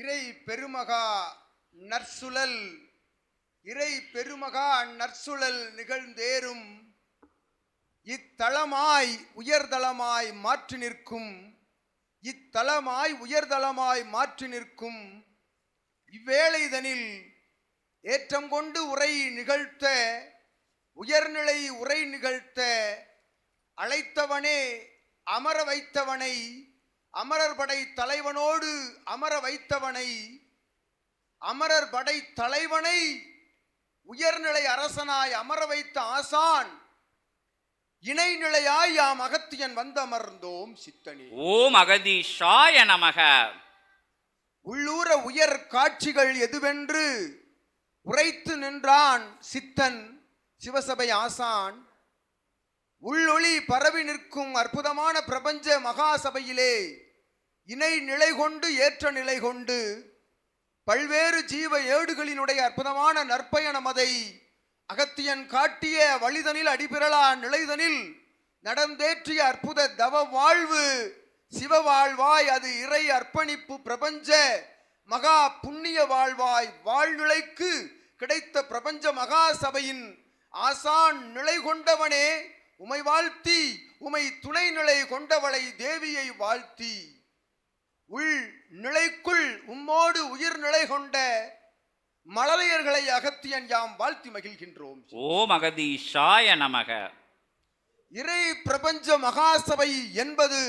இறை பெருமகா நற்சுழல் இறை பெருமகா நற்சுழல் நிகழ்ந்தேறும். இத்தலமாய் உயர்தலமாய் மாற்றி நிற்கும். இத்தலமாய் உயர்தலமாய் மாற்றி நிற்கும். இவ்வேளைதனில் ஏற்றம் கொண்டு உரை நிகழ்த்த உயர்நிலை உரை நிகழ்த்த அழைத்தவனே அமர வைத்தவனை அமரர் படை தலைவனோடு அமர வைத்தவனை அமரர் படை தலைவனை உயர்நிலை அரசனாய் அமர வைத்த ஆசான் இணைநிலையாய் யாம் அகத்தியன் வந்தமர்ந்தோம் சித்தனே. ஓம் அகதீஷாய நமக. உள்ளூர உயர் காட்சிகள் எதுவென்று உரைத்து நின்றான் சித்தன் சிவசபை ஆசான். உள்ளொளி பரவி நிற்கும் அற்புதமான பிரபஞ்ச மகாசபையிலே இணை நிலை கொண்டு ஏற்ற நிலை கொண்டு பல்வேறு ஜீவ ஏடுகளினுடைய அற்புதமான நற்பயணம் அதை அகத்தியன் காட்டிய வழிதனில் அடிபிரலா நிலைதனில் நடந்தேற்றிய அற்புத தவ வாழ்வு சிவ வாழ்வாய் அது இறை அர்ப்பணிப்பு பிரபஞ்ச மகா புண்ணிய வாழ்வாய் வாழ்நிலைக்கு கிடைத்த பிரபஞ்ச மகா சபையின் ஆசான் நிலை கொண்டவனே. உமை வாழ்த்தி உமை துணை நிலை கொண்டவளை தேவியை வாழ்த்தி. உள் நிலைக்குள் உம்மோடு உயிர் நிலை கொண்ட மழலையர்களை அகத்தியன் யாம் வாழ்த்தி மகிழ்கின்றோம். ஓம் அகதீஷாய நமக. இறை பிரபஞ்ச மகாசபை என்பது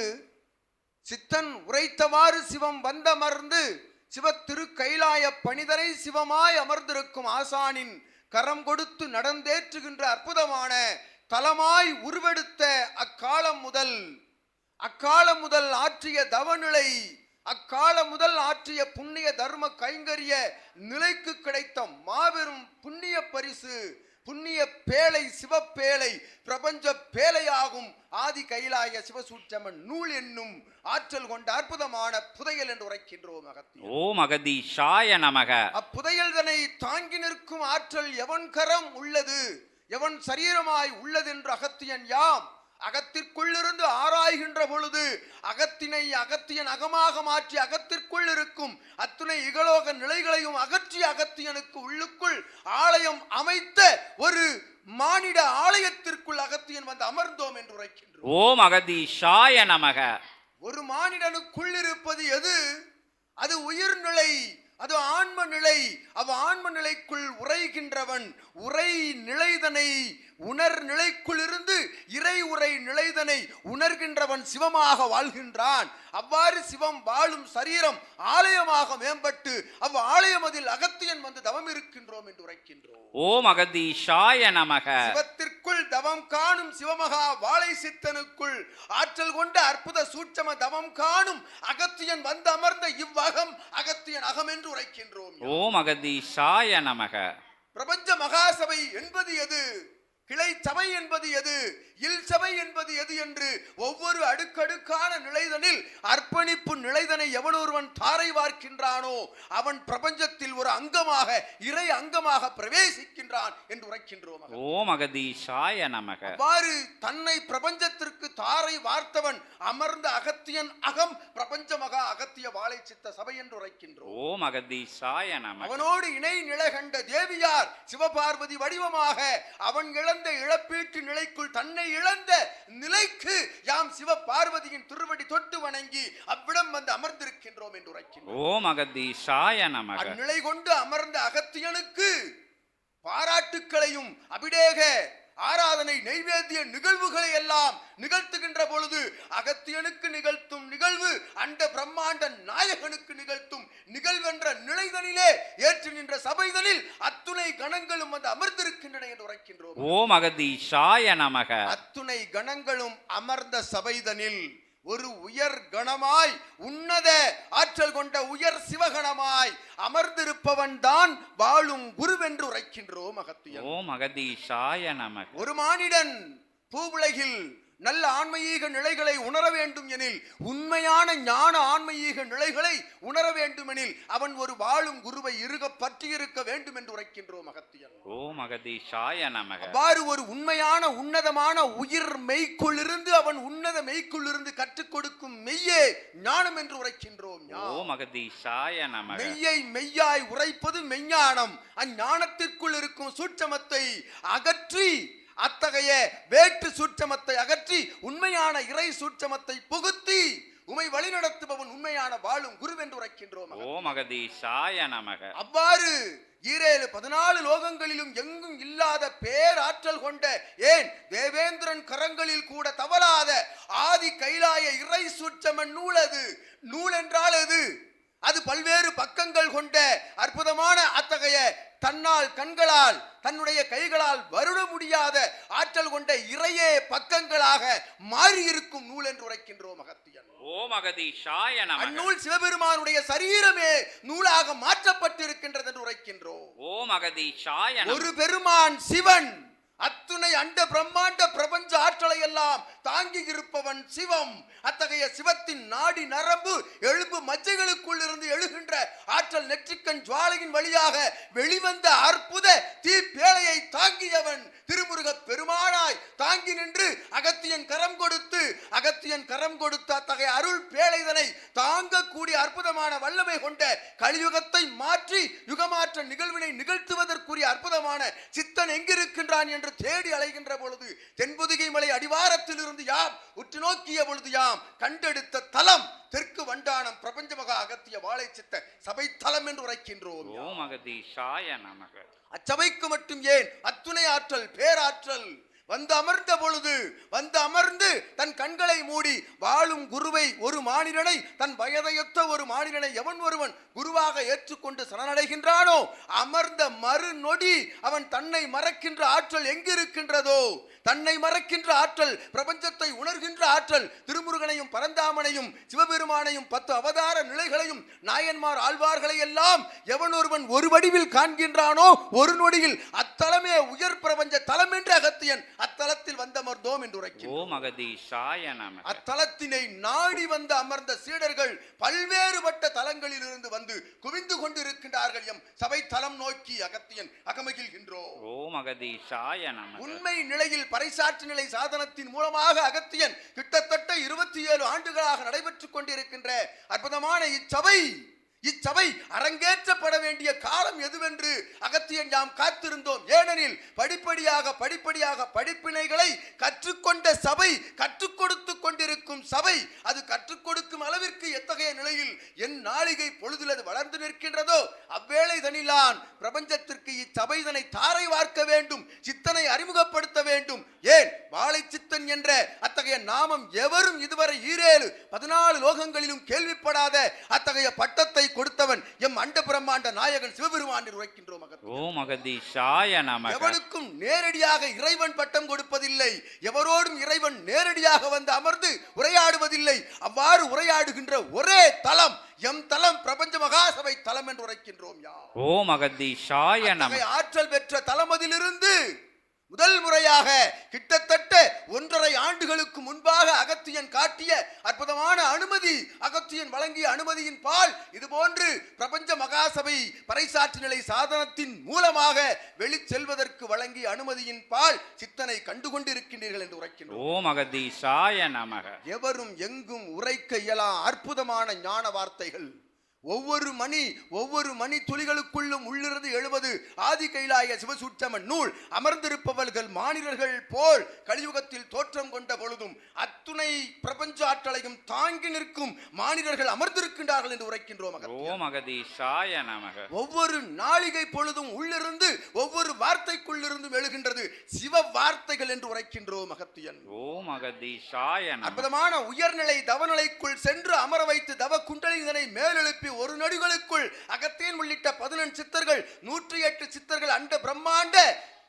சித்தன் உரைத்தவாறு சிவம் வந்தமர்ந்து சிவ திரு கைலாய பணிதரை சிவமாய் அமர்ந்திருக்கும் ஆசானின் கரம் கொடுத்து நடந்தேற்றுகின்ற அற்புதமான தலமாய் உருவெடுத்த அக்காலம் முதல் அக்காலம் முதல் ஆற்றிய தவநிலை அக்காலம் முதல் ஆற்றிய புண்ணிய தர்ம கைங்கரிய நிலைக்கு கிடைத்த மாபெரும் புண்ணிய பரிசு புண்ணிய பேழை சிவப்பேழை பிரபஞ்ச பேழையாகும் ஆதி கைலாய சிவசூட்சமன் நூல் என்னும் ஆற்றல் கொண்ட அற்புதமான புதையல் என்று உரைக்கின்றோம் அகத்தியம் ஓம் அகதீஷாய நமக. அப்புதையல்தனை தாங்கி நிற்கும் ஆற்றல் எவன் கரம் உள்ளது எவன் சரீரமாய் உள்ளது என்று அகத்தியன் யாம்? அகத்திற்குள்ளிருந்து ஆராய்கின்ற பொழுது அகத்தினை அகத்தியன் அகமாக மாற்றி அகத்திற்குள் இருக்கும் அத்துணை இகலோக நிலைகளையும் அகற்றிய அகத்தியனுக்கு உள்ளுக்குள் ஆலயம் அமைத்த ஒரு மானிட ஆலயத்திற்குள் அகத்தியன் வந்து அமர்ந்தோம் என்று உரைக்கின்றோம். ஓம் அகதீஷாய நமக. ஒரு மானிடனுக்குள் இருப்பது எது? அது உயிர்நிலை அது ஆன்ம நிலை அவ ஆன்ம நிலைக்குள் உரைகின்றவன் உரை நிலைதனை உணர் நிலைக்குள் இருந்து இறை உரை நிலைதனை உணர்கின்றவன் சிவமாக வாழ்கின்றான். அவ்வாறு சிவம் வாழும் சரீரம் ஆலயமாக மேம்பட்டு அவ் ஆலயம் அதில் அகத்தியன் வந்து தவம் இருக்கின்றோம் என்று உரைக்கின்றோம். ஓம் அகதீஷாய நமக. சிவத்திற்குள் தவம் காணும் சிவமகா வாழை சித்தனுக்குள் ஆற்றல் கொண்ட அற்புத சூட்சம தவம் காணும் அகத்தியன் வந்து அமர்ந்த இவ்வகம் அகத்தியன் அகம் என்று உரைக்கின்றோம். ஓம் அகதீஷாய நமக. பிரபஞ்ச மகாசபை என்பது எது? கிளை சபை என்பது எது? இல் சபை என்பது எது என்று ஒவ்வொரு அடுக்கடுக்கான நிலைதனில் அர்ப்பணிப்பு நிலைதனை எவன் ஒருவன் தாரை வார்க்கின்றானோ அவன் பிரபஞ்சத்தில் ஒரு அங்கமாக இறை அங்கமாக பிரவேசிக்கின்றான் என்று உரைக்கின்றோம். ஓம் அகதீஷாய நமக. அவ்வாறு தன்னை பிரபஞ்சத்திற்கு தாரை வார்த்தவன் அமர்ந்த அகத்தியன் அகம் பிரபஞ்ச மகா அகத்திய வாழை சித்த சபை என்று உரைக்கின்றோம். ஓம் அகதீஷாய நமக. அவனோடு இணை நிலை கண்ட தேவியார் சிவபார்வதி வடிவமாக அவன் இழந்த இழப்பீட்டு நிலைக்குள் தன்னை இழந்த நிலைக்கு யாம் சிவ பார்வதியின் திருவடி தொட்டு வணங்கி அவ்விடம் வந்து அமர்ந்திருக்கின்றோம் என்று உரைக்கின்றோம். ஓம் அகதீஷாய நமக. அந்நிலை கொண்டு அமர்ந்த அகத்தியனுக்கு பாராட்டுக்களையும் அபிடேக ஆராதனை நைவேத்திய நிகழ்வுகளை எல்லாம் நிகழ்த்துகின்ற பொழுது அகத்தியனுக்கு நிகழ்த்தும் நிகழ்வு அண்ட பிரம்மாண்ட நாயகனுக்கு நிகழ்த்தும் நிகழ்வென்ற நிலைதனிலே ஏற்று நின்ற சபைதனில் அத்துணை கணங்களும் வந்து அமர்ந்திருக்கின்றன என்று உரைக்கின்றோம். ஓம் அகதீஷாய நமக. அத்துணை கணங்களும் அமர்ந்த சபைதனில் ஒரு உயர் கணமாய் உன்னத ஆற்றல் கொண்ட உயர் சிவகணமாய் அமர்ந்திருப்பவன் தான் வாழும் குருவென்று உரைக்கின்றோம் அகத்தியன் ஓம் அகதீஷாய நமக. ஒரு மானிடன் பூவுலகில் நல்ல ஆன்மீக நிலைகளை உணர வேண்டும் எனில் உண்மையான ஞான ஆன்மீக நிலைகளை உணர வேண்டுமெனில் அவன் ஒரு வாழும் குருவை இருக பற்றி இருக்க வேண்டும் என்று உரைக்கின்றோம் அகத்தியன் ஓம் அகதீஷாய நமக. அவ்வாறு ஒரு உண்மையான உன்னதமான உயிர் மெய்க்குள்ளிருந்து அவன் உன்னத மெய்க்குள்ளிருந்து கற்றுக் கொடுக்கும் மெய்யே ஞானம் என்று உரைக்கின்றோம் ஓம் அகதீஷாய நமக. மெய்யை மெய்யாய் உரைப்பது மெய்ஞானம். அஞ்ஞானத்திற்குள் இருக்கும் சூட்சமத்தை அகற்றி அத்தகைய வேற்று சூட்சமத்தை அகற்றி உண்மையான இறை சூட்சமத்தை புகுத்தி உமை வழிநடத்துபவன் உண்மையான வாழும் குருவென்று உரைக்கின்றோம் ஓம் அகதீஷாய நமக. அவ்வாறு ஈரேழு பதினாலு லோகங்களிலும் எங்கும் இல்லாத பேராற்றல் கொண்ட ஏன் தேவேந்திரன் கரங்களில் கூட தவறாத ஆதி கைலாய இறை சூட்சம நூல் அது நூல் என்றால் எது? அது பல்வேறு பக்கங்கள் கொண்ட அற்புதமான அத்தகைய தன்னால் கண்களால் தன்னுடைய கைகளால் வருட முடியாத ஆற்றல் கொண்ட இறையே பக்கங்களாக மாறியிருக்கும் நூல் என்று உரைக்கின்றோம் அகத்தியன் ஓம் அகதீஷாய அந்நூல் சிவபெருமானுடைய சரீரமே நூலாக மாற்றப்பட்டிருக்கின்றது என்று உரைக்கின்றோம். ஓம் அகதீஷாய ஒரு பெருமான் சிவன் அத்துணை அண்ட பிரம்மாண்ட பிரபஞ்ச ஆற்றலை எல்லாம் தாங்கி இருப்பவன் சிவம். அத்தகைய சிவத்தின் நாடி நரம்பு எலும்பு மஜ்ஜைகளுக்குள் இருந்து எழுகின்ற ஆற்றல் நெற்றிக்கண் ஜுவாலையின் வழியாக வெளிவந்த அற்புத தீப்பேழையை தாங்கியவன் திருமுருகப் பெருமானாய். தாங்கி நின்று அகத்தியன் கரம் கொடுத்து அகத்தியன் கரம் கொடுத்து அத்தகைய அருள் பேழைதனை தாங்கக்கூடிய அற்புதமான வல்லமை கொண்ட கலியுகத்தை மாற்றி யுகமாற்ற நிகழ்வினை நிகழ்த்துவதற்குரிய அற்புதமான சித்தன் எங்கிருக்கின்றான் என்று தேடி அலைகின்ற பொழுது தென்பொதுகை மலை அடிவாரத்தில் இருந்து யாம் உற்று நோக்கிய பொழுது யாம் கண்டெடுத்த தலம் தெற்கு வண்டானம் பிரபஞ்ச மகா அகத்திய வாழை சித்த சபை தலம் என்று உரைக்கின்றோம் ஓம் அகதீஷாய நமக. அச்சபைக்கு மட்டும் ஏன் அத்துணை ஆற்றல் பேராற்றல்? வந்து அமர்ந்த பொழுது வந்து அமர்ந்து தன் கண்களை மூடி வாழும் குருவை ஒரு மானிடனை தன் வயதையொத்த ஒரு மானிடனை எவன் ஒருவன் குருவாக ஏற்றுக்கொண்டு சரணடைகின்றானோ அமர்ந்த மறு நொடி அவன் தன்னை மறக்கின்ற ஆற்றல் எங்கிருக்கின்றதோ தன்னை மறக்கின்ற ஆற்றல் பிரபஞ்சத்தை உணர்கின்ற ஆற்றல் திருமுருகனையும் பரந்தாமனையும் சிவபெருமானையும் பத்து அவதார நிலைகளையும் நாயன்மார் ஆழ்வார்களை எல்லாம் எவன் ஒருவன் ஒரு வடிவில் காண்கின்றானோ ஒரு நொடியில் அத்தலமே உயர் பிரபஞ்ச தலம் என்று அகத்தியன் அத்தலத்தில் வந்தமர்ந்தோம் என்று உரைக்கிறோம் அத்தலத்தினை நாடி வந்து அமர்ந்த சீடர்கள் பல்வேறுபட்ட தலங்களில் இருந்து வந்து குவிந்து கொண்டிருக்கின்றார்கள் எம் சபை தலம் நோக்கி அகத்தியன் அகமகிழ்கின்றோம். ஓம் அகதீஷாய உண்மை நிலையில் பறைசாற்று நிலை சாதனத்தின் மூலமாக அகத்தியன் கிட்டத்தட்ட இருபத்தி ஏழு ஆண்டுகளாக நடைபெற்றுக் கொண்டிருக்கின்ற அற்புதமான இச்சபை. இச்சபை அரங்கேற்றப்பட வேண்டிய காலம் எதுவென்று அகத்தியன் நாம் காத்திருந்தோம். ஏனெனில் படிப்படியாக படிப்படியாக படிப்பினைகளை கற்றுக்கொண்ட சபை கற்றுக் கொடுத்து கொண்டிருக்கும் சபை அது கற்றுக் கொடுக்கும் அளவிற்கு எத்தகைய நிலையில் என் நாளிகை பொழுதில் அது வளர்ந்து நிற்கின்றதோ? அவ்வேளை தனிலான் பிரபஞ்சத்திற்கு இச்சபை தனை தாரை வார்க்க வேண்டும் சித்தனை அறிமுகப்படுத்த வேண்டும். ஏன்? வாழை சித்தன் என்ற அத்தகைய நாமம் எவரும் இதுவரை ஈரேழு பதினாலு லோகங்களிலும் கேள்விப்படாத அத்தகைய பட்டத்தை கொடுத்தவன் எம் அண்ட பிரம்மாண்ட நாயகன் சிவபெருமான் உரைக்கின்றோம் அகத்தியன். ஓம் அகதீஷாய நமக. எவனுக்கும் நேரடியாக இறைவன் பட்டம் கொடுப்பதில்லை. எவரோடும் இறைவன் நேரடியாக வந்து அமர்ந்து உரையாடுவதில்லை. அவ்வாறு உரையாடுகின்ற ஒரே தலம் எம் தலம் பிரபஞ்ச மகாசபை தலம் என்று உரைக்கின்றோம் யா ஓம் அகதீஷாய நமக. அத்தகைய ஆற்றல் பெற்ற தளமதிலிருந்து முதல் முறையாக கிட்டத்தட்ட ஒன்றரை ஆண்டுகளுக்கு முன்பாக அகத்தியன் காட்டிய அற்புதமான அனுமதி அகத்தியன் வழங்கிய அனுமதியின் பால் இது போன்று பிரபஞ்ச மகாசபை பறைசாற்று நிலை சாதனத்தின் மூலமாக வெளிச்செல்வதற்கு வழங்கிய அனுமதியின் பால் சித்தனை கண்டு கொண்டிருக்கின்றீர்கள் என்று உரைக்கின்றோம். ஓம் அகதீஷாய நமக. எவரும் எங்கும் உரைக்க இயலா அற்புதமான ஞான வார்த்தைகள். ஒவ்வொரு மணி ஒவ்வொரு மணி துளிகளுக்குள்ளும் உள்ளிருந்து எழுவது. ஆதி கைலாய சிவசூற்றமன் நூல். அமர்ந்திருப்பவர்கள் மானிடர்கள் போல் கலியுகத்தில் தோற்றம் கொண்ட பொழுதும் அத்துணை பிரபஞ்ச ஆற்றலையும் தாங்கி நிற்கும் மானிடர்கள் அமர்ந்திருக்கின்றார்கள் என்று உரைக்கின்றோம். ஓம் அகதீஷாய நமக. ஒவ்வொரு நாளிகை பொழுதும் உள்ளிருந்து ஒவ்வொரு வார்த்தைக்குள்ளிருந்தும் எழுகின்றது சிவ வார்த்தைகள் என்று உரைக்கின்றோம் அகத்தியன். ஓம் அகதீஷாய அற்புதமான உயர்நிலை தவநிலைக்குள் சென்று அமர வைத்து தவ குண்டலிதனை மேலெழுப்பி ஒரு நொடிகளுக்குள் அகத்தேன் உள்ளிட்ட பதினெண் சித்தர்கள் நூற்றி எட்டு சித்தர்கள் அண்ட பிரம்மாண்ட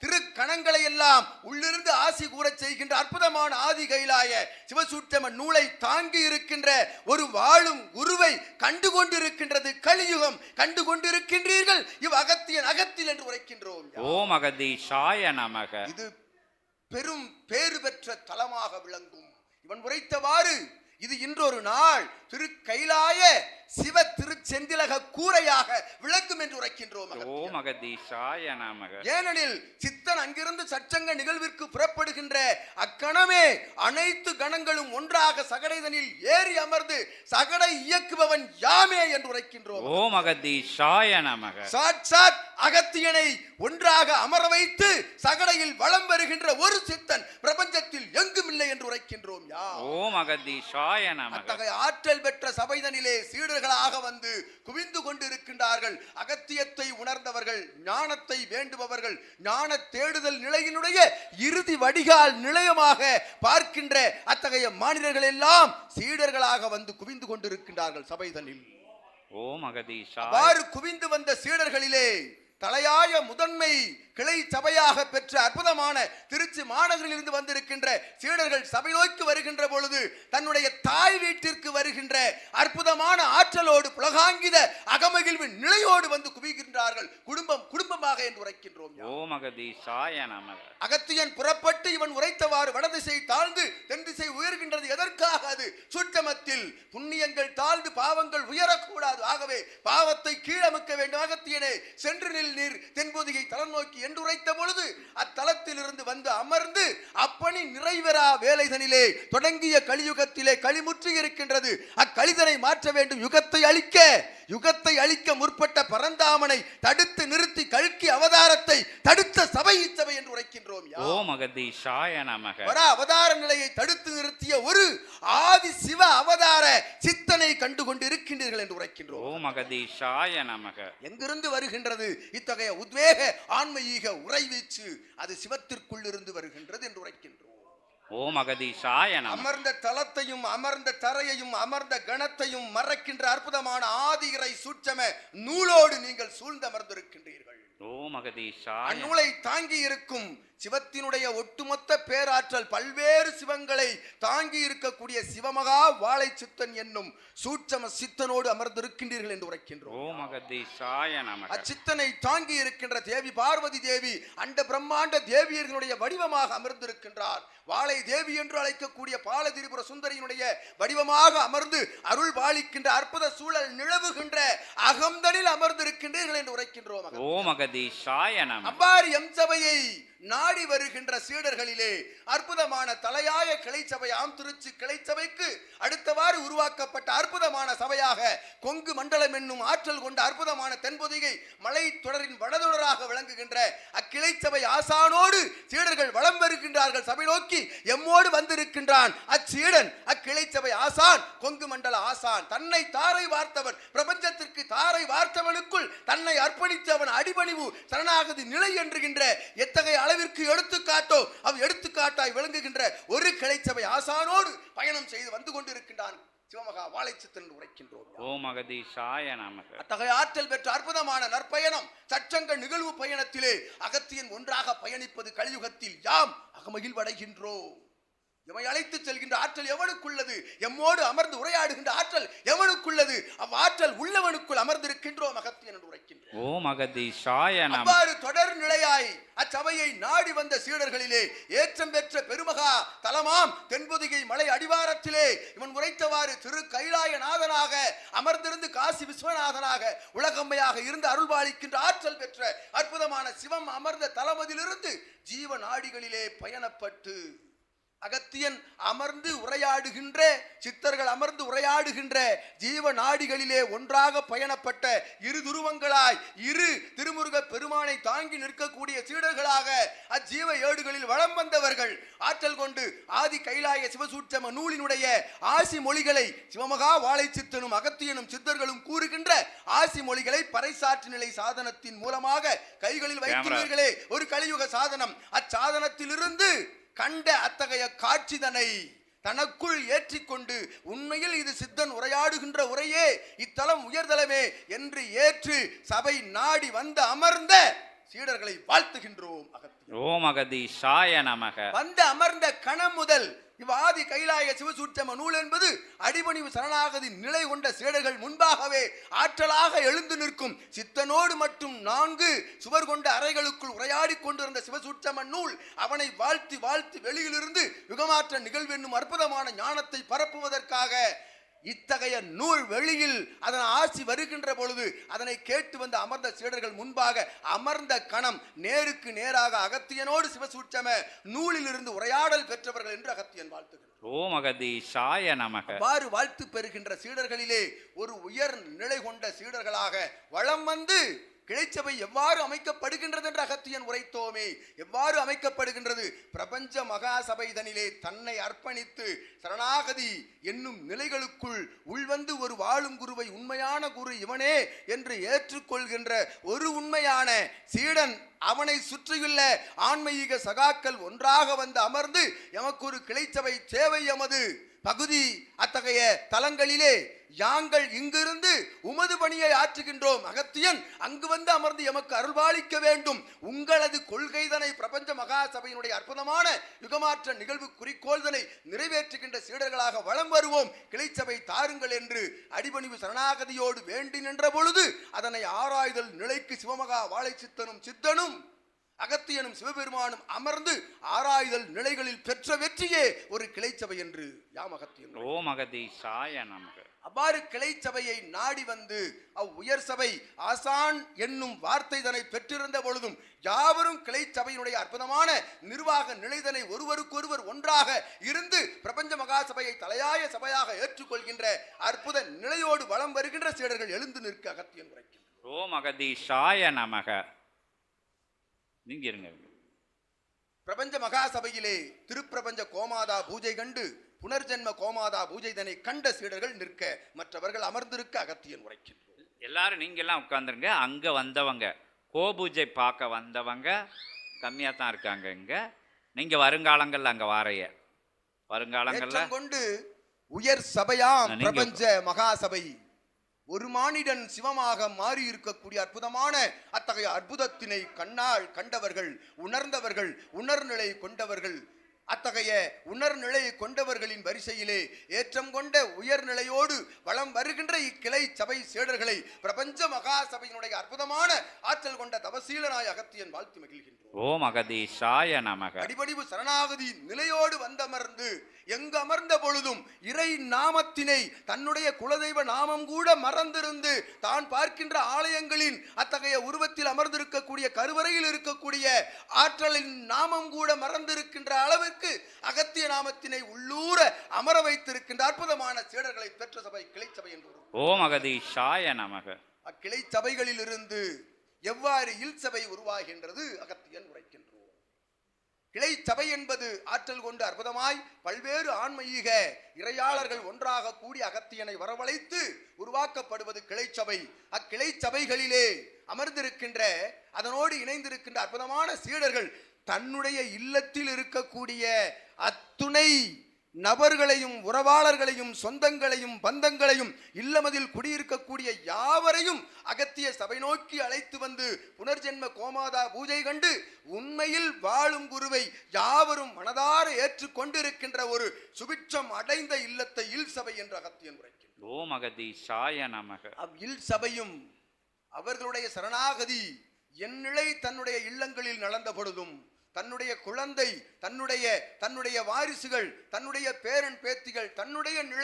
திருக்கணங்களை எல்லாம் உள்ளிருந்து ஆசி கூறச் செய்கின்ற அற்புதமான ஆதி கைலாய சிவசூற்றம நூலை தாங்கி இருக்கின்ற ஒரு வாழும் குருவை கண்டு கொண்டிருக்கின்றது. கலியுகம் கண்டு கொண்டிருக்கின்றீர்கள். இவ் அகத்தியன் அகத்தில் என்று உரைக்கின்றோம் ஓம் அகதீஷாய நமக. இது பெரும் பேறு பெற்ற தலமாக விளங்கும். இவன் உரைத்தவாறு இது இன்றொரு நாள் திரு கைலாய சிவ திருச்செந்திலக கூரையாக விளங்கும் என்று உரைக்கின்றோம். ஓம் அகதீஷாய நமக. ஏனெனில் சித்தன் அங்கிருந்து சச்சங்க நிகழ்விற்கு புறப்படுகின்ற அக்கணமே அனைத்து கணங்களும் ஒன்றாக சகடைதனில் ஏறி அமர்ந்து சகடை இயக்குபவன் யாமே என்று உரைக்கின்றோம் ஓம் அகதீஷாய நமக. சாட்சாத் அகத்தியனை ஒன்றாக அமர வைத்து சகடையில் வலம் வருகின்ற ஒரு சித்தன் பிரபஞ்சத்தில் எங்கும் இல்லை என்று உரைக்கின்றோம் யா. ஓம் அகதீஷாய அத்தகைய ஆற்றல் பெற்ற சபைதனிலே சீடர்களாக வந்து குவிந்து கொண்டிருக்கின்றார்கள். அகத்தியத்தை உணர்ந்தவர்கள் ஞானத்தை வேண்டுபவர்கள் ஞான தேடுதல் நிலையினுடைய இறுதி வடிகால் நிலையமாக பார்க்கின்ற அத்தகைய மாநிலர்கள் எல்லாம் சீடர்களாக வந்து குவிந்து கொண்டிருக்கின்றார்கள் சபைதனில். ஓம் அவ்வாறு குவிந்து வந்த சீடர்களிலே தலையாய முதன்மை கிளை சபையாக பெற்ற அற்புதமான திருச்சி மாநகரில் இருந்து வந்திருக்கின்ற சீடர்கள் சபை நோக்கி வருகின்ற பொழுது தன்னுடைய தாய் வீட்டிற்கு வருகின்ற அற்புதமான ஆற்றலோடு புலகாங்கித அகமகிழ்வு நிலையோடு வந்து குவிகின்றார்கள். குடும்பம் குடும்பமாக என்று உரைக்கின்றோம் அகத்தியன் புறப்பட்டு இவன் உரைத்தவாறு வடதிசை தாழ்ந்து தென் திசை உயர்கின்றது. எதற்காக அது? சுற்றமத்தில் புண்ணியங்கள் தாழ்ந்து பாவங்கள் உயரக்கூடாது. ஆகவே பாவத்தை கீழமுக்க வேண்டும். அகத்தியனே சென்று நில் நீர். தென்பொதிகை தலம் நோக்கி என்று உரைத்த பொழுது அத்தலத்திலிருந்து வந்து அமர்ந்து அப்பணி நிறைவேறா வேலைதனிலே. தொடங்கிய கலியுகத்திலே களிமுற்றி இருக்கின்றது. அக்கலிதனை மாற்ற வேண்டும். யுகத்தை அழிக்க யுகத்தை அழிக்க முற்பட்ட பரந்தாமனை தடுத்து நிறுத்தி கல்கி அவதாரத்தை தடுத்த சபை இச்சபை என்று உரைக்கின்றோம் யா. ஓம் அகதீஷாய நமக. அவதார நிலையை தடுத்து நிறுத்திய ஒரு ஆதி சிவ அவதார சித்தனை கண்டு கொண்டு இருக்கின்றீர்கள் என்று உரைக்கின்றோம். ஓம் அகதீஷாய நமக. எங்கிருந்து வருகின்றது? இத்தகைய உத்வேக ஆன்மீக உறைவீச்சு அது சிவத்திற்குள் இருந்து வருகின்றது என்று உரைக்கின்றோம். ஓம் அகதீஷாய நமக. அமர்ந்த தலத்தையும் அமர்ந்த தரையையும் அமர்ந்த கணத்தையும் மறக்கின்ற அற்புதமான ஆதிரை சூட்சம நூலோடு நீங்கள் சூழ்ந்தமர்ந்திருக்கின்றீர்கள். ஓம் அகதீஷாய அந்நூலை தாங்கி இருக்கும் சிவத்தினுடைய ஒட்டுமொத்த பேராற்றல் பல்வேறு சிவங்களை தாங்கி இருக்கக்கூடிய சிவமகா வாழை சித்தன் என்னும் சூட்சம சித்தனோடு அமர்ந்திருக்கின்றீர்கள் என்று உரைக்கின்றோம். அச்சித்தனை தாங்கி இருக்கின்ற தேவி பார்வதி தேவி அண்ட பிரம்மாண்ட தேவியர்களுடைய வடிவமாக அமர்ந்திருக்கின்றார். வாளை தேவி என்று அழைக்கக்கூடிய பால திரிபுர சுந்தரியினுடைய வடிவமாக அமர்ந்து அருள் பாலிக்கின்ற அற்புத சூழல் நிலவுகின்ற அகம்தனில் அமர்ந்திருக்கின்றீர்கள் என்று உரைக்கின்றோம் அவ்வாறு எம் சபையை நாடி வருகின்ற சீடர்களிலே அற்புதமான தலையாய கிளைச்சபையாம் திருச்சி கிளைச்சபைக்கு அடுத்தவாறு உருவாக்கப்பட்ட அற்புதமான சபையாக கொங்கு மண்டலம் என்னும் ஆற்றல் கொண்ட அற்புதமான தென்பொதிகை மலை தொடரின் வடதொடராக விளங்குகின்ற அக்கிளைச்சபை ஆசானோடு சீடர்கள் வலம் வருகின்றார்கள். சபை நோக்கி எம்மோடு வந்திருக்கின்றான். அச்சீடன் அக்கிளைச்சபை ஆசான் கொங்கு மண்டல ஆசான். தன்னை தாரை வார்த்தவன் பிரபஞ்சத்திற்கு தாரை வார்த்தவனுக்குள் தன்னை அர்ப்பணித்தவன் அடிபணிவு சரணாகதி நிலை என்றுகின்ற எத்தகைய அளவிற்கு எடுத்துக்காட்டோ அவ் எடுத்துக்காட்டாய் விளங்குகின்ற ஒரு கிளைச்சபை ஆசானோடு பயணம் செய்து வந்து கொண்டிருக்கின்றான். சிவமகா வாழைச்சித்தன் உரைக்கின்றோம். ஓம் அகதீஷாய நமக. அத்தகைய ஆற்றல் பெற்ற அற்புதமான நற்பயணம் சச்சங்க நிகழ்வு பயணத்திலே அகத்தியன் ஒன்றாக பயணிப்பது கலியுகத்தில் யாம் அகமகிழ்வடைகின்றோம். எமை அழைத்து செல்கின்ற ஆற்றல் எவனுக்குள்ளது? எம்மோடு அமர்ந்து உரையாடுகின்ற ஆற்றல் எவனுக்குள்ளது? அவ்வாற்றல் உள்ளவனுக்குள் அமர்ந்திருக்கின்றோம் அகத்தியன் என்று உரைக்கின்றோம் ஓம் அகதீஷாய அவ்வாறு தொடர் நிலையாய் அச்சபையை நாடி வந்த சீடர்களிலே ஏற்றம் பெற்ற பெருமகா தலமாம் தென்பொதிகை மலை அடிவாரத்திலே இவன் உரைத்தவாறு திரு கைலாயநாதனாக அமர்ந்திருந்து காசி விஸ்வநாதனாக உலகம்மையாக இருந்து அருள்பாலிக்கின்ற ஆற்றல் பெற்ற அற்புதமான சிவம் அமர்ந்த தலமதிலிருந்து ஜீவ நாடிகளிலே பயணப்பட்டு அகத்தியன் அமர்ந்து உரையாடுகின்ற சித்தர்கள் அமர்ந்து உரையாடுகின்ற ஜீவ நாடிகளிலே ஒன்றாக பயணப்பட்ட இரு துருவங்களாய் இரு திருமுருக பெருமானை தாங்கி நிற்கக்கூடிய சீடர்களாக அஜீவ ஏடுகளில் வளம் வந்தவர்கள். ஆற்றல் கொண்டு ஆதி கைலாய சிவசூட்சம நூலினுடைய ஆசி மொழிகளை சிவமகா வாழை சித்தனும் அகத்தியனும் சித்தர்களும் கூறுகின்ற ஆசி மொழிகளை பறைசாற்று நிலை சாதனத்தின் மூலமாக கைகளில் வைத்துள்ளீர்களே ஒரு கலியுக சாதனம். அச்சாதனத்திலிருந்து கண்ட அத்தகைய காட்சிதனை தனக்குள் ஏற்றிக்கொண்டு உண்மையில் இது சித்தன் உரையாடுகின்ற உரையே இத்தலம் உயர்தலமே என்று ஏற்று சபை நாடி வந்து அமர்ந்த சீடர்களை வாழ்த்துகின்றோம் அகத்தியர். ஓம் அகதீஷாய நமக. வந்து அமர்ந்த கணம் முதல் இவ்வாதி கைலாய சிவசூட்சம நூல் என்பது அடிபணிவு சரணாகதி நிலை கொண்ட சீடர்கள் முன்பாகவே ஆற்றலாக எழுந்து நிற்கும். சித்தனோடு மட்டும் நான்கு சுவர் கொண்ட அறைகளுக்குள் உரையாடிக் கொண்டிருந்த சிவசூட்சம நூல் அவனை வாழ்த்தி வாழ்த்தி வெளியிலிருந்து யுகமாற்ற நிகழ்வென்னும் அற்புதமான ஞானத்தை பரப்புவதற்காக இத்தகைய நூல் வெளியில் அதன் ஆசி வருகின்ற பொழுது அதனை கேட்டு வந்த அமர்ந்த சீடர்கள் முன்பாக அமர்ந்த கணம் நேருக்கு நேராக அகத்தியனோடு சிவசூட்சம நூலிலிருந்து உரையாடல் பெற்றவர்கள் என்று அகத்தியன் வாழ்த்துகிறார் ஓம் அகதீஷாய நமக. அவ்வாறு வாழ்த்து பெறுகின்ற சீடர்களிலே ஒரு உயர் நிலை கொண்ட சீடர்களாக வளம் வந்து கிளைச்சபை எவ்வாறு அமைக்கப்படுகின்றது என்ற அகத்தியன் உரைத்தோமே. எவ்வாறு அமைக்கப்படுகின்றது? பிரபஞ்ச மகாசபைதனிலே தன்னை அர்ப்பணித்து சரணாகதி என்னும் நிலைகளுக்குள் உள்வந்து ஒரு வாழும் குருவை உண்மையான குரு இவனே என்று ஏற்றுக்கொள்கின்ற ஒரு உண்மையான சீடன் அவனை சுற்றியுள்ள ஆன்மீக சகாக்கள் ஒன்றாக வந்து அமர்ந்து எமக்கு ஒரு கிளைச்சபை சேவை எமது. பகுதி அத்தகைய தலங்களிலே யாங்கள் இங்கிருந்து உமது பணியை ஆற்றுகின்றோம். அகத்தியன் அங்கு வந்து அமர்ந்து எமக்கு அருள்பாலிக்க வேண்டும். உங்களது கொள்கைதனை பிரபஞ்ச மகா சபையினுடைய அற்புதமான யுகமாற்ற நிகழ்வு குறிக்கோள்தனை நிறைவேற்றுகின்ற சீடர்களாக வலம் வருவோம். கிளைச்சபை தாருங்கள் என்று அடிபணிவு சரணாகதியோடு வேண்டி நின்ற பொழுது அதனை ஆராய்தல் நிலைக்கு சிவமகா வாழை சித்தனும் சித்தனும் அகத்தியனும் சிவபெருமானும் அமர்ந்து ஆராய்தல் நிலைகளில் பெற்ற வெற்றியே ஒரு கிளைச்சபை என்று யாம் அகத்தியன் ஓம் அகதீஷாய நமக. அவ்வாறு கிளைச்சபையை நாடி வந்து அவ் உயர் சபை ஆசான் என்னும் வார்த்தை தனை பெற்றிருந்த பொழுதும் யாவரும் கிளைச்சபையினுடைய அற்புதமான நிர்வாக நிலைதனை ஒருவருக்கொருவர் ஒன்றாக இருந்து பிரபஞ்ச மகாசபையை தலையாய சபையாக ஏற்றுக்கொள்கின்ற அற்புத நிலையோடு வலம் வருகின்ற சீடர்கள் எழுந்து நிற்க அகத்தியன் உரைக்கின்றனர் ஓம் அகதீஷாய நமக. நீங்க இருங்க. பிரபஞ்ச மகாசபையிலே திருப்பிரபஞ்ச கோமாதா பூஜை கண்டு புனர்ஜென்ம கோமாதா பூஜை தனை கண்ட சீடர்கள் நிற்க மற்றவர்கள் அமர்ந்திருக்க அகத்தியன் உரைக்கின்றோம். எல்லாரும் நீங்க எல்லாம் உட்காந்துருங்க அங்க வந்தவங்க கோபூஜை பார்க்க வந்தவங்க கம்மியா தான் இருக்காங்க இங்க. நீங்க வருங்காலங்கள்ல அங்க வாரைய வருங்காலங்கள்ல கொண்டு உயர் சபையாம் பிரபஞ்ச மகாசபை. ஒரு மானிடன் சிவமாக மாறி இருக்கக்கூடிய அற்புதமான அத்தகைய அற்புதத்தினை கண்ணால் கண்டவர்கள் உணர்ந்தவர்கள் உணர்நிலை கொண்டவர்கள் அத்தகைய உணர்நிலை கொண்டவர்களின் வரிசையிலே ஏற்றம் கொண்ட உயர்நிலையோடு வளம் வருகின்ற இக்கிளை சபை சீடர்களை பிரபஞ்ச மகாசபையினுடைய அற்புதமான ஆற்றல் கொண்ட தவசீலனாய் அகத்தியன் வாழ்த்து மகிழ்கின்றோம். ஓம் அகதீஷாய நமக. அடிபடிவு சரணாகதி நிலையோடு வந்தமர்ந்து எங்கு அமர்ந்த பொழுதும் இறை நாமத்தினை தன்னுடைய குலதெய்வ நாமம் கூட மறந்திருந்து தான் பார்க்கின்ற ஆலயங்களின் அத்தகைய உருவத்தில் அமர்ந்திருக்கக்கூடிய கருவறையில் இருக்கக்கூடிய ஆற்றலின் நாமம் கூட மறந்திருக்கின்ற அளவிற்கு அகத்திய நாமத்தினை உள்ளூர அமர வைத்திருக்கின்ற அற்புதமான சீடர்களை பெற்ற சபை கிளை சபை என்று ஓம் அகதீஷாய நமக. அக்கிளை சபைகளில் இருந்து எவ்வாறு இல் சபை உருவாகின்றது அகத்தியன் உரைக்கின்றோம். கிளை சபை என்பது ஆற்றல் கொண்டு அற்புதமாய் பல்வேறு ஆன்மீக இறையாளர்கள் ஒன்றாக கூடி அகத்தியனை வரவழைத்து உருவாக்கப்படுவது கிளை சபை. அக்கிளை சபைகளிலே அமர்ந்திருக்கின்ற அதனோடு இணைந்திருக்கின்ற அற்புதமான சீடர்கள் தன்னுடைய இல்லத்தில் இருக்கக்கூடிய அத்துணை நபர்களையும் உறவாளர்களையும் சொந்தங்களையும் பந்தங்களையும் இல்லமதில் குடியிருக்கக்கூடிய யாவரையும் அகத்திய சபை நோக்கி அழைத்து வந்து புனர்ஜென்ம கோமாதா பூஜை கண்டு உண்மையில் வாழும் குருவை யாவரும் மனதார ஏற்றுக்கொண்டிருக்கின்ற ஒரு சுபிட்சம் அடைந்த இல்லத்தை இல் சபை என்று அகத்தியன் உரைக்கின்றார். ஓம் அகதீஷாய நமக. இல் சபையும் அவர்களுடைய சரணாகதி என் நிலை தன்னுடைய இல்லங்களில் நடந்த பொழுதும் தன்னுடைய குழந்தை தன்னுடைய தன்னுடைய வாரிசுகள் தன்னுடைய பேரன் பேத்திகள் தன்னுடைய நிலை